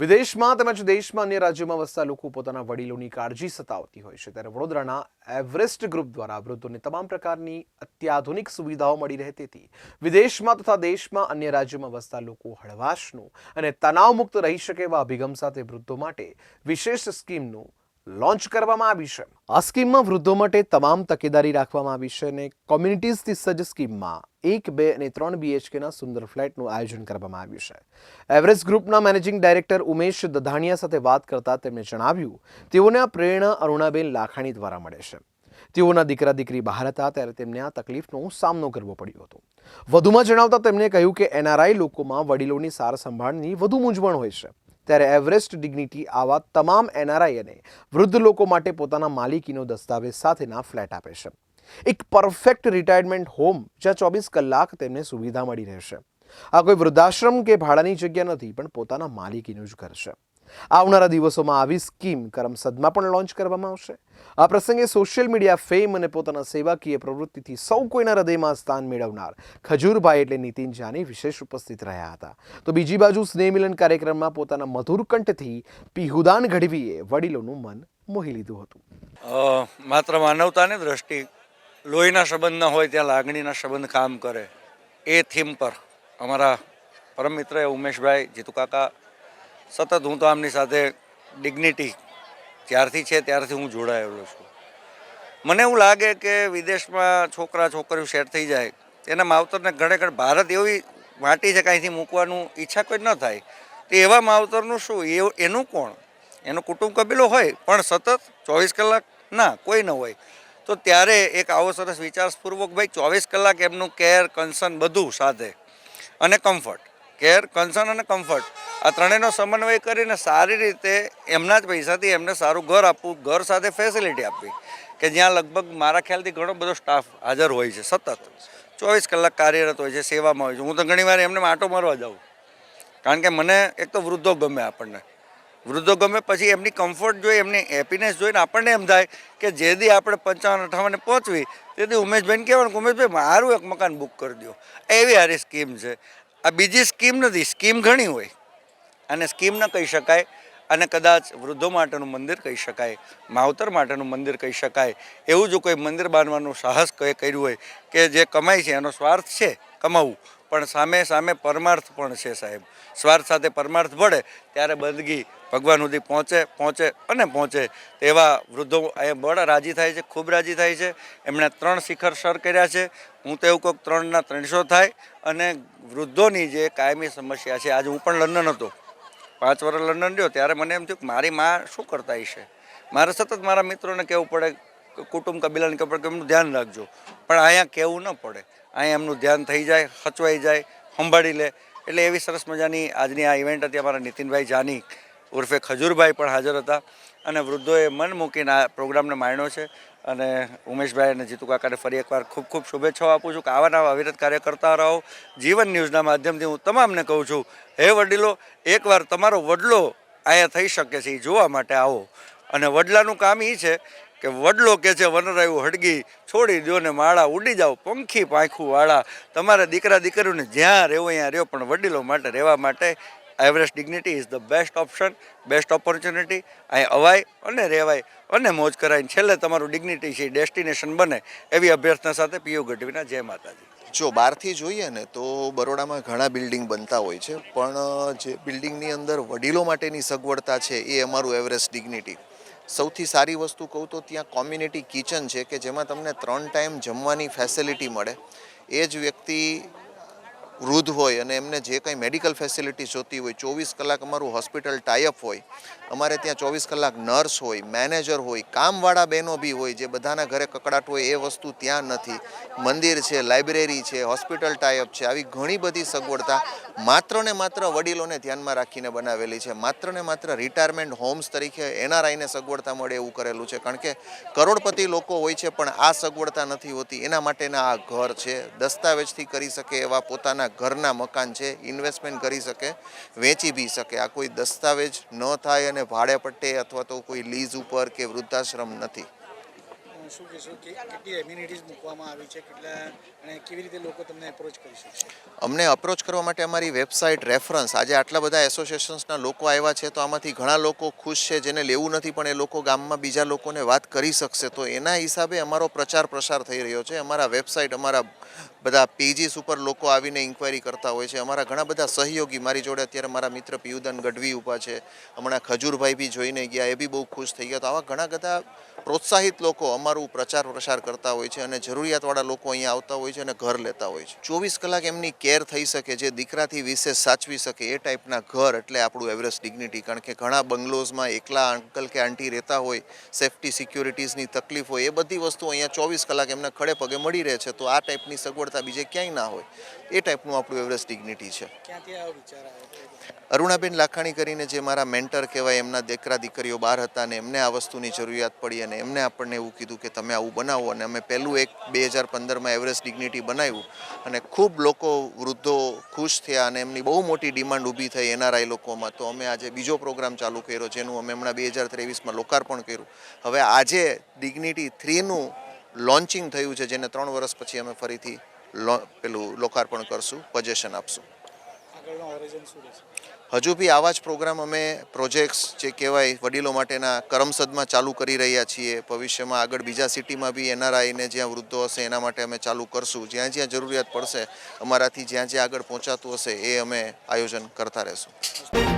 વિદેશમાં તેમજ દેશમાં અન્ય રાજ્યોમાં વસતા લોકો પોતાના વડીલોની કાળજી સતાવતી હોય છે. ત્યારે વડોદરાના એવરેસ્ટ ગ્રુપ દ્વારા વૃદ્ધોને તમામ પ્રકારની અત્યાધુનિક સુવિધાઓ મળી રહે તેથી વિદેશમાં તથા દેશમાં અન્ય રાજ્યોમાં વસતા લોકો હળવાશનું અને તણાવમુક્ત રહી શકે એવા અભિગમ સાથે વૃદ્ધો માટે વિશેષ સ્કીમનું લોન્ચ કરવામાં આવી છે. આ સ્કીમમાં વૃદ્ધો માટે તમામ તકેદારી રાખવામાં આવી છે અને કોમ્યુનિટીઝથી સજ્જ સ્કીમમાં એક, બે અને ત્રણ બીએચકેના સુંદર ફ્લેટનું આયોજન કરવામાં આવ્યું છે. એવરેસ્ટ ગ્રુપના મેનેજિંગ ડાયરેક્ટર ઉમેશ દધાણિયા સાથે વાત કરતા તેમણે જણાવ્યું, તેઓને આ પ્રેરણા અરુણાબેન લાખાણી દ્વારા મળે છે. તેઓના દીકરા દીકરી બહાર હતા ત્યારે તેમને આ તકલીફનો સામનો કરવો પડ્યો હતો. વધુમાં જણાવતા તેમણે કહ્યું કે એનઆરઆઈ લોકોમાં વડીલોની સાર સંભાળની વધુ મૂંઝવણ હોય છે. ત્યારે એવરેસ્ટ ડિગ્નિટી આવા તમામ એનઆરઆઈ અને વૃદ્ધ લોકો માટે પોતાના માલિકીનો દસ્તાવેજ સાથેના ફ્લેટ આપે છે. એક પરફેક્ટ રિટાયરમેન્ટ હોમ જ્યાં ચોવીસ કલાક તેમને સુવિધા મળી રહેશે. આ કોઈ વૃદ્ધાશ્રમ કે ભાડાની જગ્યા નથી, પણ પોતાના માલિકીનું જ ઘર છે. આવનારા દિવસોમાં આવી સ્કીમ કરમસદમાં પણ લોન્ચ કરવામાં આવશે. આ પ્રસંગે સોશિયલ મીડિયા ફેમ અને પોતાના સેવાકીય પ્રવૃત્તિથી સૌ કોઈના હૃદયમાં સ્થાન મેળવનાર ખજૂરભાઈ એટલે નીતિન જાની વિશેષ ઉપસ્થિત રહ્યા હતા. તો બીજી બાજુ સ્નેહ મિલન કાર્યક્રમમાં પોતાના મધુર કંઠથી પીહુદાન ઘડવીએ વડીલોનું મન મોહી લીધું હતું. માત્ર માનવતાની દ્રષ્ટિ, લોહીના સંબંધ ન હોય ત્યાં લાગણીના સંબંધ કામ કરે. એ થીમ પર અમારા પરમ મિત્ર ઉમેશભાઈ જીતુ કાકા સતત હું તો આમની સાથે ડિગ્નિટી જ્યારથી છે ત્યારથી હું જોડાયેલો છું. મને એવું લાગે કે વિદેશમાં છોકરા છોકરીઓ સેટ થઈ જાય એના માવતરને ઘણે ઘણે ભારત એવી માટી છે કાંઈથી મૂકવાનું ઈચ્છા કોઈ ન થાય. તો એવા માવતરનું શું? એનું કોણ? એનો કુટુંબ કબીલો હોય, પણ સતત ચોવીસ કલાક ના, કોઈ ન હોય. તો ત્યારે એક આવો સરસ વિચારપૂર્વક ભાઈ, ચોવીસ કલાક એમનું કેર કન્સર્ન બધું સાથે અને કમ્ફર્ટ કેર કન્સર્ન અને કમ્ફર્ટ આ ત્રણેયનો સમન્વય કરીને સારી રીતે એમના જ પૈસાથી એમને સારું ઘર આપવું, ઘર સાથે ફેસિલિટી આપવી. કે જ્યાં લગભગ મારા ખ્યાલથી ઘણો બધો સ્ટાફ હાજર હોય છે, સતત. ચોવીસ કલાક કાર્યરત હોય છે, સેવામાં હોય છે. હું તો ઘણીવાર એમને આંટો મારવા જાઉં. કારણ કે મને એક તો વૃદ્ધો ગમે આપણને. વૃદ્ધો ગમે પછી એમની કમ્ફર્ટ જોઈ, એમની હેપીનેસ જોઈને આપણને એમ થાય કે જે દી આપણે પંચાવન, અઠાવને પહોંચવી તેથી ઉમેશભાઈને કહેવાનું કે, ઉમેશભાઈ, મારું એક મકાન બુક કરી દો એવી સારી સ્કીમ છે. આ બીજી સ્કીમ નથી, સ્કીમ ઘણી હોય. અને સ્કીમ ન કહી શકાય અને કદાચ વૃદ્ધો માટેનું મંદિર કહી શકાય, માવતર માટેનું મંદિર કહી શકાય, એવું જો કોઈ મંદિર બાંધવાનું સાહસ કર્યું હોય કે જે કમાય છે, એનો સ્વાર્થ છે, કમાવું પણ સામે સામે પરમાર્થ પણ છે સાહેબ. સ્વાર્થ સાથે પરમાર્થ ભળે ત્યારે બંદગી ભગવાન સુધી પહોંચે પહોંચે અને પહોંચે તેવા વૃદ્ધો અહીંયા બળ રાજી થાય છે, ખૂબ રાજી થાય છે. એમણે ત્રણ શિખર સર કર્યા છે. હું તો એવું કહું ત્રણના ત્રણસો થાય અને વૃદ્ધોની જે કાયમી સમસ્યા છે, આજે હું પણ લંડન હતો પાંચ વર્ષ લંડન રહ્યો, ત્યારે મને એમ થયું કે મારી માં શું કરતા હશે? મારે સતત મારા મિત્રોને કહેવું પડે કુટુંબ કબીલાની કે એમનું ધ્યાન રાખજો. પણ અહીંયા કહેવું ન પડે. અહીંયા એમનું ધ્યાન થઈ જાય હચવાઈ જાય, સંભાળી લે. એટલે એવી સરસ મજાની આજની આ ઇવેન્ટ હતી અમારા નીતિનભાઈ જાની ઉર્ફે ખજૂરભાઈ પણ હાજર હતા. અને વૃદ્ધોએ મન મૂકીને આ પ્રોગ્રામને માણ્યો છે. અને ઉમેશભાઈ અને જીતુ કાકાને ફરી એકવાર ખૂબ ખૂબ શુભેચ્છાઓ આપું છું કે આવા નવા અવિરત કાર્ય કરતા રહો જીવન ન્યૂઝના માધ્યમથી હું તમામને કહું છું, હે વડીલો, એકવાર તમારો વડલો અહીંયા થઈ શકે છે એ જોવા માટે આવો. અને વડલાનું કામ એ છે કે વડલો કે છે, વનરાયું હડગી, છોડી દો ને માળા, ઉડી જાઓ, પંખી પાંખું વાળા. તમારા દીકરા દીકરીઓને જ્યાં રહેવો ત્યાં રહ્યો, પણ વડીલો માટે રહેવા માટે Everest dignity is the best option, best opportunity. અહીં અવાય અને રહેવાય અને મોજ કરાય. છેલ્લે તમારું ડિગ્નિટી છે, ડેસ્ટિનેશન બને. એવી અભ્યર્થના સાથે પીયુ ગઢવીના જય માતાજી. જો બહારથી જોઈએ ને, તો બરોડામાં ઘણા બિલ્ડિંગ બનતા હોય છે, પણ જે બિલ્ડિંગની અંદર વડીલો માટેની સગવડતા છે, એ અમારું એવરેસ્ટ ડિગ્નિટી. સૌથી સારી વસ્તુ કહું તો ત્યાં કોમ્યુનિટી કિચન છે કે જેમાં તમને ત્રણ ટાઈમ જમવાની ફેસિલિટી મળે. એ જ વ્યક્તિ વૃદ્ધ હોય અને એમને જે કંઈ મેડિકલ ફેસિલિટી જોતી હોય, ચોવીસ કલાક અમારું હોસ્પિટલ ટાઈઅપ હોય અમારે ત્યાં ચોવીસ કલાક નર્સ હોય, મેનેજર હોય, કામવાળા બહેનો બી હોય, જે બધાના ઘરે કકડાટ હોય, એ વસ્તુ ત્યાં નથી. મંદિર છે, લાઇબ્રેરી છે, હોસ્પિટલ ટાઈપ છે, આવી ઘણી બધી સગવડતા માત્ર ને માત્ર વડીલોને ધ્યાનમાં રાખીને બનાવેલી છે. માત્ર ને માત્ર રિટાયરમેન્ટ હોમ્સ તરીકે એનઆરઆઈને સગવડતા મળે એવું કરેલું છે. કારણ કે કરોડપતિ લોકો હોય છે, પણ આ સગવડતા નથી હોતી. એના માટેના આ ઘર છે. દસ્તાવેજથી કરી શકે એવા પોતાના ઘરના મકાન છે. ઇન્વેસ્ટમેન્ટ કરી શકે, વેચી બી શકે. આ કોઈ દસ્તાવેજ ન થાય અને ભાડે પટ્ટે અથવા તો કોઈ લીઝ ઉપર કે વૃદ્ધાશ્રમ નથી. શું કહેશો? કે કેટલી એમ્યુનિટીઝ મૂકવામાં આવી છે? કેટલા અને કેવી રીતે લોકો તમને એપ્રોચ કરી શકશે અમને અપ્રોચ કરવા માટે અમારી વેબસાઇટ રેફરન્સ આજે આટલા બધા એસોસિએશન્સના લોકો આવ્યા છે, તો આમાંથી ઘણા લોકો ખુશ છે, જેને લેવું નથી, પણ એ લોકો ગામમાં બીજા લોકોને વાત કરી શકશે. તો એના હિસાબે અમારો પ્રચાર પ્રસાર થઈ રહ્યો છે. અમારા વેબસાઇટ અમારા બધા પેજીસ ઉપર લોકો આવીને ઇન્ક્વાયરી કરતા હોય છે. અમારા ઘણા બધા સહયોગી, મારી જોડે અત્યારે મારા મિત્ર પિયુદન ગઢવી ઊભા છે. હમણાં ખજૂરભાઈ બી જોઈને ગયા, એ બી બહુ ખુશ થઈ ગયા. તો આવા ઘણા બધા પ્રોત્સાહિત લોકો અમારું પ્રચાર પ્રસાર કરતા હોય છે અને જરૂરિયાતવાળા લોકો અહીંયા આવતા હોય છે અને ઘર લેતા હોય છે. ચોવીસ કલાક એમની કેર થઈ શકે જે દીકરાથી વિશેષ સાચવી શકે એ ટાઈપના ઘર એટલે આપણું એવરેસ્ટ ડિગ્નિટી. કારણ કે ઘણા બંગલોઝમાં એકલા અંકલ કે આંટી રહેતા હોય સેફટી સિક્યોરિટીઝની તકલીફ હોય એ બધી વસ્તુ અહીંયા ચોવીસ કલાક એમને ખડે પગે મળી રહે છે. તો આ ટાઈપની સગવડતા બીજે ક્યાંય ના હોય. એ ટાઈપનું આપણું એવરેસ્ટ ડિગ્નિટી છે. અરુણાબેન લાખાણી કરીને જે મારા મેન્ટર કહેવાય એમના દીકરા દીકરીઓ બહાર હતા અને એમને આ વસ્તુની જરૂરિયાત પડી અને એમને આપણને એવું કીધું કે તમે આવું બનાવો. અને અમે પહેલું એક બે હજાર પંદરમાં એવરેસ્ટ ડિગ્નિટી બનાવ્યું. અને ખૂબ લોકો વૃદ્ધો ખુશ થયા અને એમની બહુ મોટી ડિમાન્ડ ઊભી થઈ એનઆરઆઈ લોકોમાં. તો અમે આજે બીજો પ્રોગ્રામ ચાલુ કર્યો, જેનું અમે હમણાં બે હજાર ત્રેવીસમાં લોકાર્પણ કર્યું. હવે આજે ડિગ્નિટી થ્રીનું લોન્ચિંગ થયું છે, જેને ત્રણ વર્ષ પછી અમે ફરીથી પેલું લોકાર્પણ કરશું, પજેશન આપશું. હજુ બી આવા જ પ્રોગ્રામ અમે પ્રોજેક્ટ્સ જે કહેવાય વડીલો માટેના કરમસદમાં ચાલુ કરી રહ્યા છીએ. ભવિષ્યમાં આગળ બીજા સિટીમાં બી એનઆરઆઈને જ્યાં વૃદ્ધો હશે એના માટે અમે ચાલુ કરશું. જ્યાં જ્યાં જરૂરિયાત પડશે, અમારાથી જ્યાં જ્યાં આગળ પહોંચાતું હશે એ અમે આયોજન કરતા રહેશું.